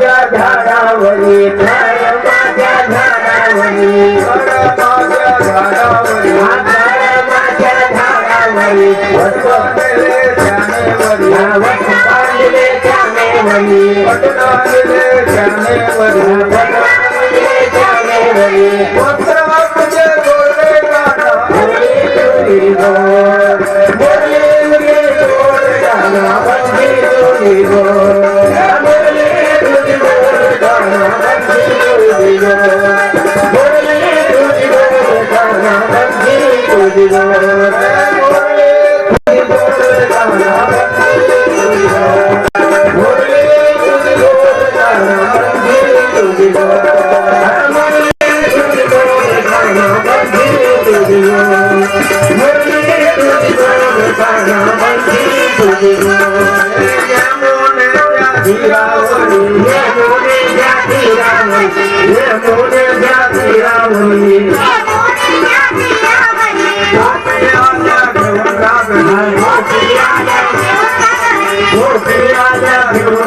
माझ्या झाडावरी झाड माझ्या झाडावरी झाड माझ्या झाडावरी माझ्या January January January January Hare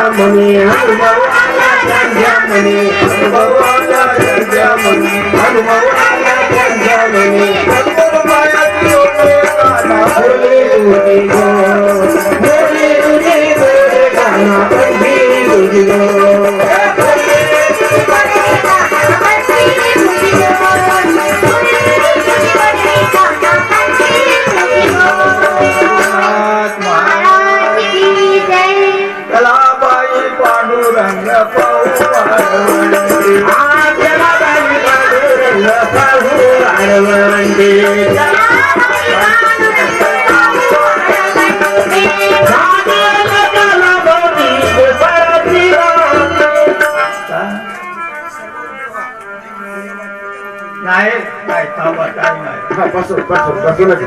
Germany, Germany, Germany, Germany, बसून बसूनच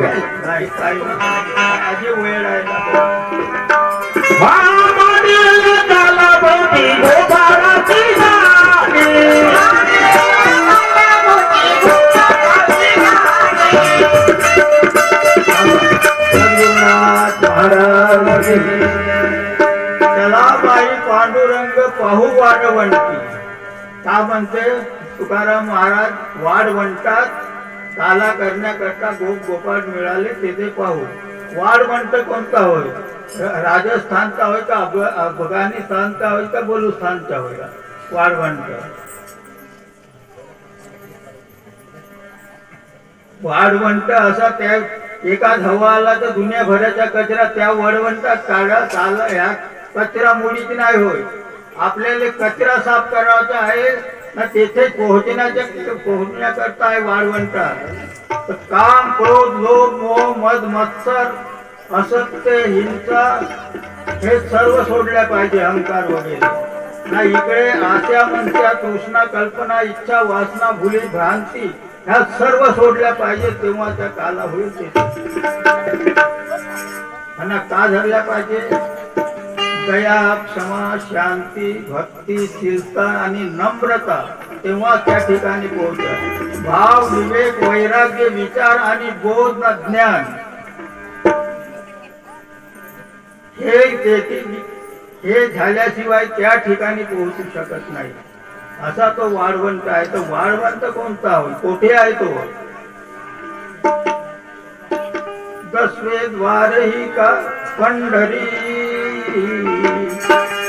पांडुरंग पाहू वाढवंटी का म्हणते तुकाराम महाराज वाढवंटात काला करण्याकरता गोप गोपाळ मिळाले ते ते पाहू. वाढवंट कोणता होय? राजस्थानचा होय का? अफगाणिस्तानचा होय का? बलुस्थानचा होय का? वाढ वाढवंट वाढवंट असा त्या एका धवा आला तर दुनियाभराच्या कचरा त्या वडवंटात काढा चाल ह्या कचरा मुळीच नाही होय. आपल्याला कचरा साफ करायचा आहे ना तेथे पोहोचण्याच्या पोहोचण्याकरता आहे वाढवंटा काम क्रोध लोभ मोह मद मत्सर असत्य हिंसा हे सर्व सोडल्या पाहिजे अहंकार वगैरे. ना इकडे आशा मनशा तृष्णा कल्पना इच्छा वासना भुली भ्रांती ह्या सर्व सोडल्या पाहिजे तेव्हा त्या काला होईल ते त्यांना का धरल्या पाहिजे? दया क्षमा शांती भक्ती शीलता आणि नम्रता तेव्हा त्या ठिकाणी पोहोचतात. भाव विवेक वैराग्य विचार आणि बोध ज्ञान. हे हे झाल्याशिवाय त्या ठिकाणी पोहोचू शकत नाही. असा तो वाढवंत आहे. तो वाढवंत कोणता होय? कोठे आहे तो? दसवे द्वारही का? पंढरी.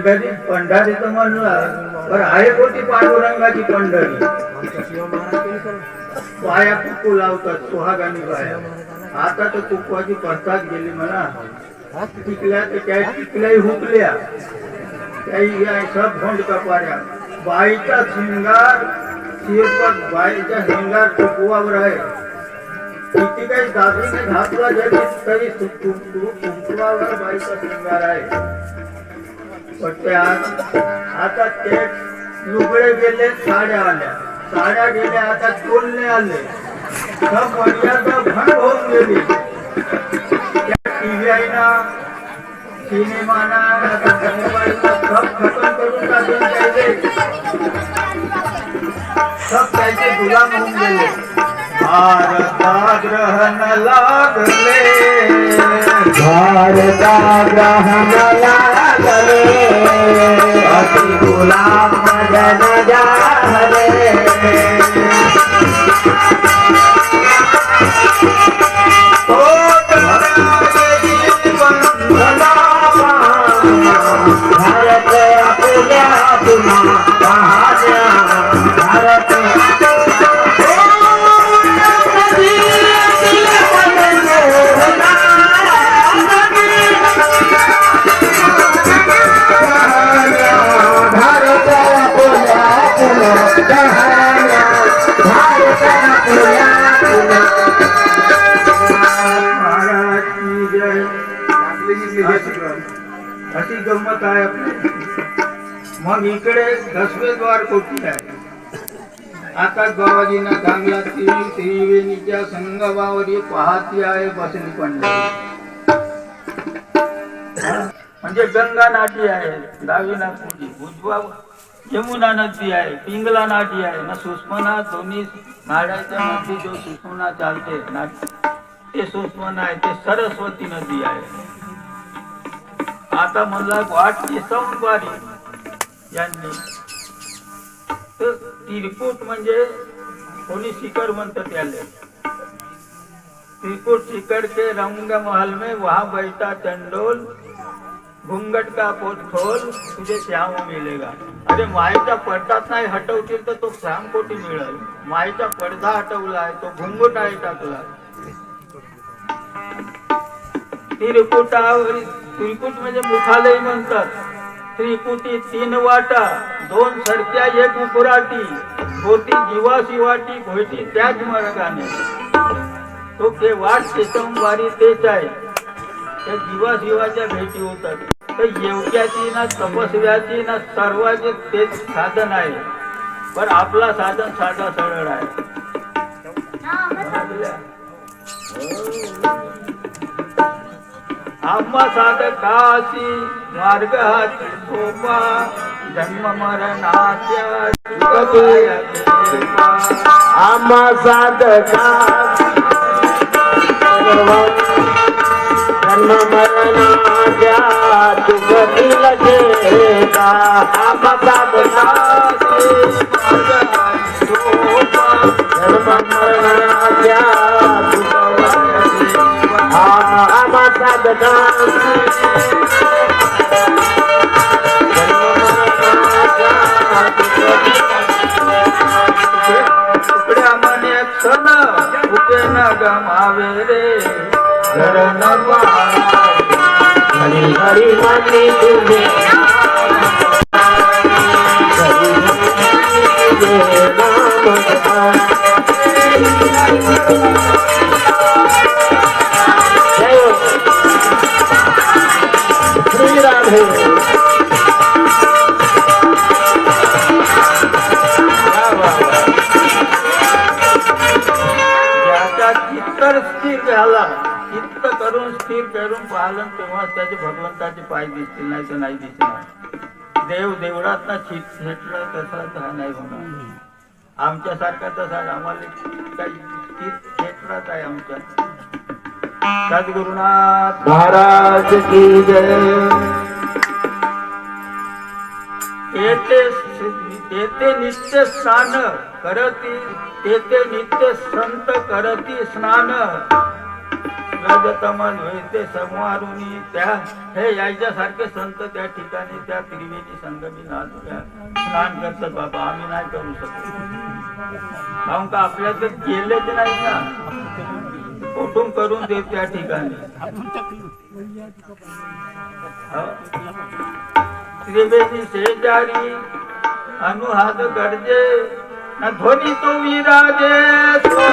पंढरी पंढरी तर म्हणला पण आहे कोणती पांडुरंगाची पंढरी? पाया कुकू लावतात सुहागानी बाया. आता तर कुकवाची पडतात गेली म्हणा. टिकल्या तर त्या टिकल्याही हुकल्या. त्याही या सब भोंड कपाऱ्या. बाईचा शिंगार शिरपत बाईचा शिंगार कुकवावर आहे. किती काही दाबीने घातला जरी तरी कुंकवावर बाईचा शिंगार आहे. पण ते आता ते लुगडे गेले साड्या आल्या. साड्या गेल्या आता टोलने आले. मर्यादा भंग होऊन गेली. त्या टीव्ही आहे ना सिनेमाना आता मोबाईलला सब खतम करून टाकून त्याचे सब त्याचे गुलाम होऊन गेले. भारताग्रहण लागले भारता ग्रहण लागले अति गुलाम जन भारत आपल्या पुन्हा मग इकडे दसवे द्वार कोटी आहे? आता बाबाजीना चांगला त्रिवेणीच्या संगमावरी पाहती आहे बसली पंढरी. म्हणजे गंगा नाटी आहे डावी नागपुरी उजवा यमुना नदी आहे पिंगला नाटी आहे ना सुषमना दोन्ही नाड्याच्या नदी जो सुषमना चालते नाट ते सुषमना आहे ते सरस्वती नदी आहे. आता म्हणला वाटची संपारी यांनी. तर त्रिकूट म्हणजे कोणी शिखर म्हणतात याले. त्रिकूट शिखर के रंग महल में वहां बैठा चंडोल घुंगट का पोट खोल तुझे श्याम मिळेगा अरे मायेचा पडदाच नाही हटवतील तर तो श्याम कोटी मिळेल. मायेचा पडदा हटवलाय तो घुंगट आहे टाकला. त्रिकुटावर त्रिकुट म्हणजे मुखालय म्हणतात. त्रिकुटी तीन वाटा दोन सरक्या एक उकुराटी. होती जीवा शिवाटी भोयटी त्याच मार्गाने. तो ते वाट शेतंबारी तेच आहे त्या जीवा शिवाच्या भेटी होतात. तर योग्याची ना तपस्व्याची ना सर्वाचे तेच साधन आहे. पण आपला साधन साधा सरळ आहे. आम्हा साधकाशी मार्ग हाती सोपा जन्म मरणाच्या युगाया कृपा. आम्हा साधका जन्म मरणाच्या दुःखतील आम्हा साधका जन्म गमावे रे घर न हरी हरी मानी तुझे हरी हरी झाला. चित्त करून स्थिर करून पाहिलं तेव्हा त्याचे भगवंताचे पाय दिसतील नाही तर नाही दिसणार. देव देवळात ना चित घेतलं तसा तर नाही होणार. आमच्यासारखा तसा आम्हाला काही चित घेतलाच आहे आमच्या. सद्गुरुनाथ महाराज की जय. येते तेथे नित्य स्नान करती तेथे नित्य संत करती स्नान. रजतमन ते संवारुनी त्या हे यायच्यासारखे संत त्या ठिकाणी त्या त्रिवेणी संगमी नाद स्नान करतात. बाबा आम्ही नाही करू शकतो. काहून का आपल्या तर गेलेच नाही ना? कुठून करून देत त्या ठिकाणी? हो? त्रिवेणी शेजारी अनुहाद गर्जे न तो विराजे राजे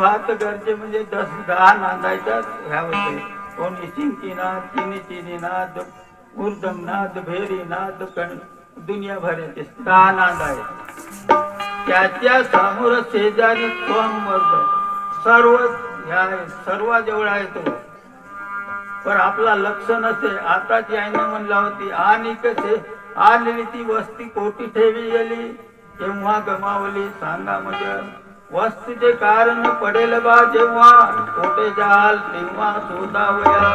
भात गरजे म्हणजे दस दहा नांदायचा ह्या होते कोणी चिंकीनाथ चिनी चिनीनाथ उर्दमनाथ भेरीनाथ कण दुनिया भराचे दहा नांद आहे त्याच्यासमोर शेजारी त्वम वर्ग सर्व ह्या सर्वाजवळ आहे तो. पण आपला लक्ष नसे आताची आईने म्हणला होती आणि कसे? आलेली ती वस्ती कोटी ठेवी गेली. तेव्हा गमावली सांगा म्हणजे वस्तूचे कारण पडेल बा जेव्हा कोटे जाल तेव्हा शोधावया.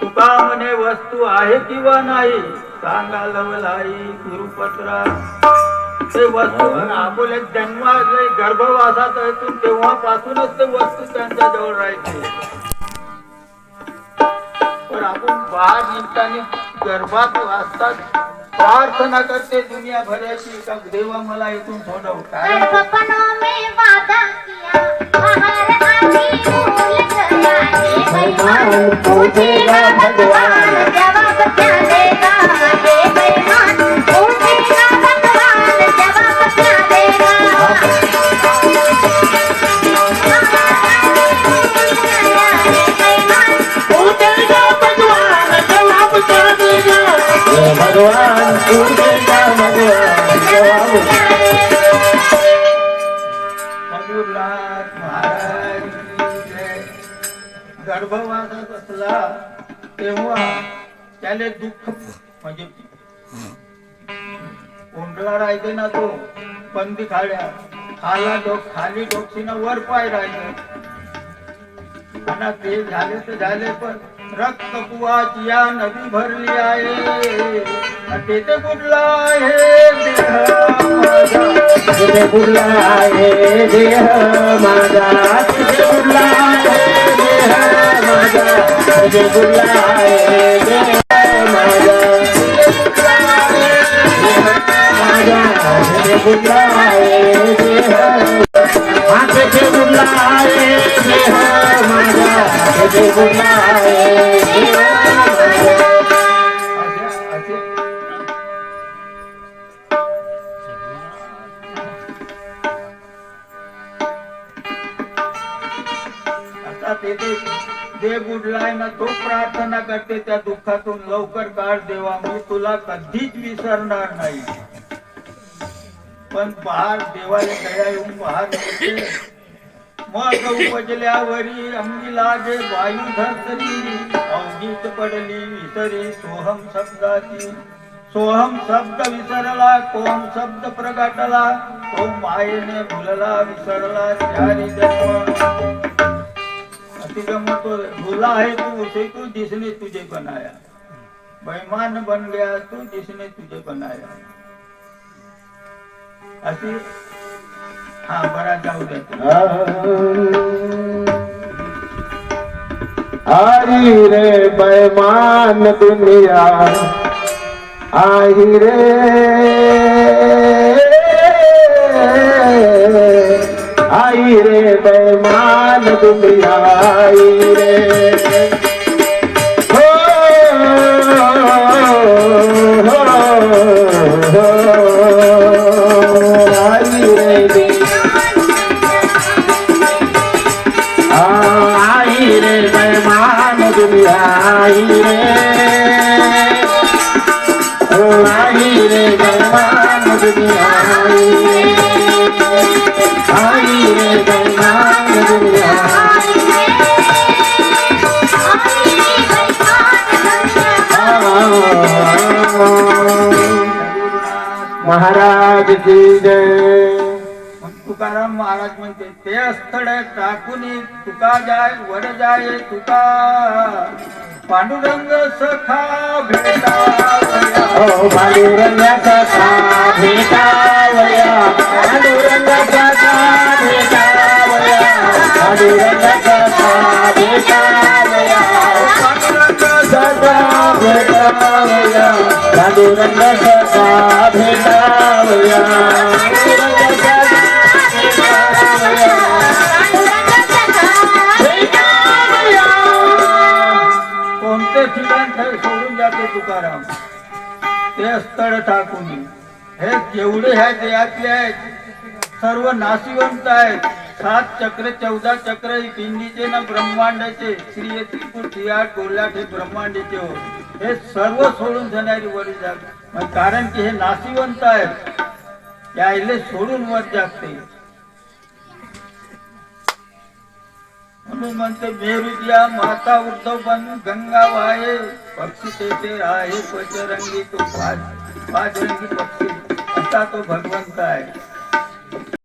तुका म्हणे वस्तू आहे किंवा नाही सांगा लवलाई गुरुपत्रा ते वस्तू आपल्या जन्मात गर्भवासात तेव्हापासूनच ते वस्तू त्यांच्या जवळ राहायचे. पण आपण बाहेर निघताना गर्भात वाचतात प्रार्थना करते दुनिया भराची का देवा मला इथून सोडव काय. भगवान गर्भवासात असला तेव्हा त्याले दुःख म्हणजे उंडला राहते ना तो बंदी खाड्या खाला डोक खाली डोकशीनं वर पाय राहिले. आणि ते झाले तर झाले पण रक्त कुवाची या नदी भरली आहे. तेथे कुठला आहे तिथे कुठला आहे देह माझा. तिथे कुठला आहे देह माझा. तिथे कुठला आहे देह माझा. माझा तुझे बुडला आहे देह हा तिथे कुठला आहे देह माझा. तिथे कुठला दुःखातून लवकर काढ देवा मी तुला कधीच विसरणार नाही. पण पहार देवाला दया येऊन पहार मग उपजल्यावरी अंगी लागे वायू धरतरी अवघीत पडली विसरी सोहम शब्दाची. सोहम शब्द विसरला कोम शब्द प्रगाटला. तो मायेने भुलला विसरला चारी जन्म. गमत भूला है, तू उसे, तू जिसने तुझे बनाया। बेईमान बन गया, तू जिसने तुझे बनाया। अशी हा बरा जाऊ दे आई रे बेमान दुनिया, आई रे। आई रे बैमान दुनिया आई रे महाराज की जय। तुकाराम महाराज म्हणते ते स्थळ टाकून तुका जाय वड जाय तुका. पांडुरंग सखा भेटा ओ पांडुरंगाचा का भेटावया पांडुरंगाचा भेटावया कोणते ठिकाण ठ- सोडून जाते तुकाराम. ते स्थळ टाकून. हे जेवढे ह्या देहातले आहेत. सर्व नाशिवंत आहेत. सात चक्र चौदा चक्र ही पिंडीचे ना ब्रह्मांडाचे. श्री येथील पृथ्वी आठ कोल्हाट हे ब्रह्मांडाचे हो. हे सर्व सोडून जाणारी वर जाग. कारण की हे नाशिवंत आहेत. यायले सोडून वर जागते. म्हणून म्हणते मेरुदिया माता उद्धव बन गंगा वाहे. पक्षी तेथे आहे पचरंगी तो पाच. पाच रंगी पक्षी. असा तो भगवंत आहे.